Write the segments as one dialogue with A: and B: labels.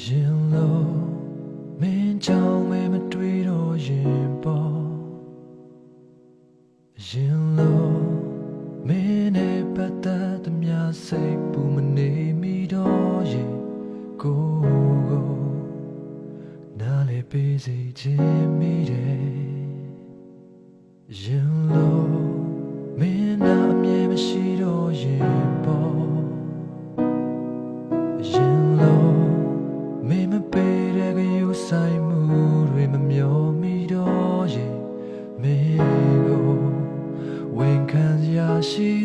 A: ရင်လို့မင်းကြောင့်မမတွေ့တော့ရင်ပေါ်ရင်လို့မင်းနဲ့ပတ်သက်သမျှစိတ်ပူမနေမိတော့ရင်ကိုယ်ကိုနားလေပေးစေခြင်းမိတယ်ရင်လို့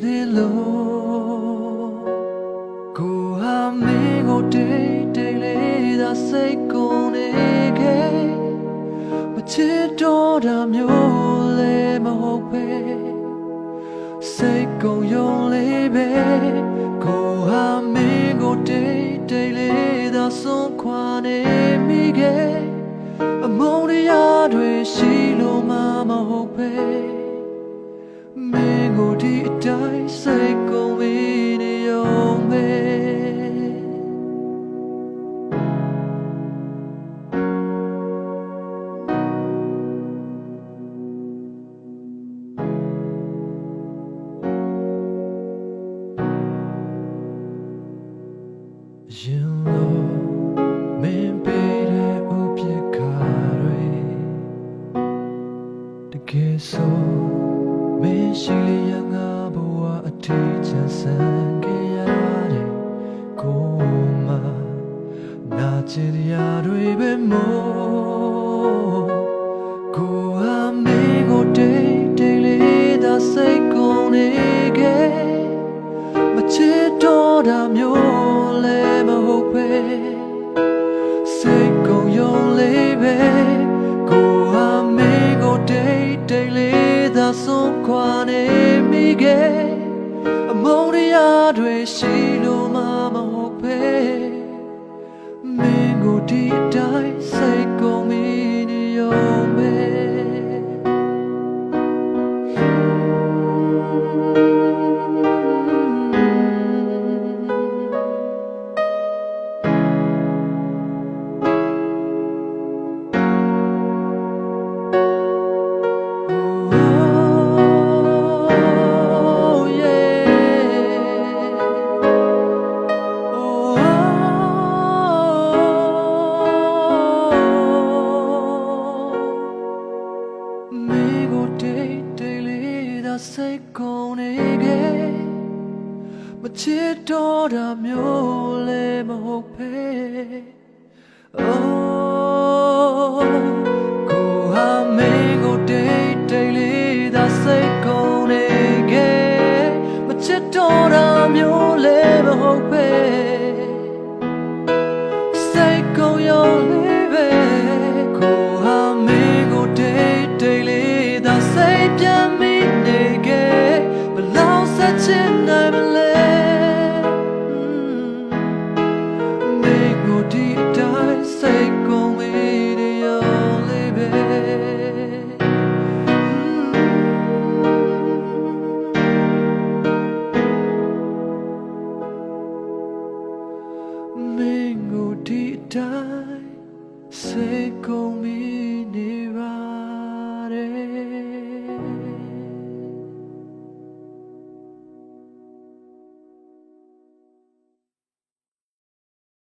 A: သေးလို့ကိုဟာမင်းကိုတိတ်တိတ်လေးသာစိတ်ကုန်နေခဲ့မချစ်တော့တာမျိုးလည်းမဟုတ်ပဲစိတ်ကုန်ယုံလေးပဲကိုဟာမင်းကိုတိတ်တိတ်လေးသာဆုံးခွာနေမိခဲ့အမုန်းတရားတွေရှိလို့မှမဟုတ်ပဲမင်း ကိုဒီအတိုင်းစိတ်ကုန်ပြီးနေရုံပဲရင်လို့မင်းပေးတဲ့ဥပက္ခတွေတကယ်ဆို မင်းရှိလျက်ငါဘဝအထီးချမ်းဆန်းခဲ့ရတယ်ကိုမနာချင်ရတွေပဲမို့ နေမိခဲ့အမုန်းတရားတွေရှိလို့မှမဟုတ်ပဲ ကုန်နေခဲ့မချစ်တော့တာမျိုးလည်းမဟုတ်ပဲ Oh ကိုဟာမေကိုတိတ်တိတ်လေးသာစိတ်ကုန်နေခဲ့မချစ်တော့တာမျိုးလည်းမဟုတ်ပဲ မေကိုဒီအတိုင်းစိတ်ကုန်မေ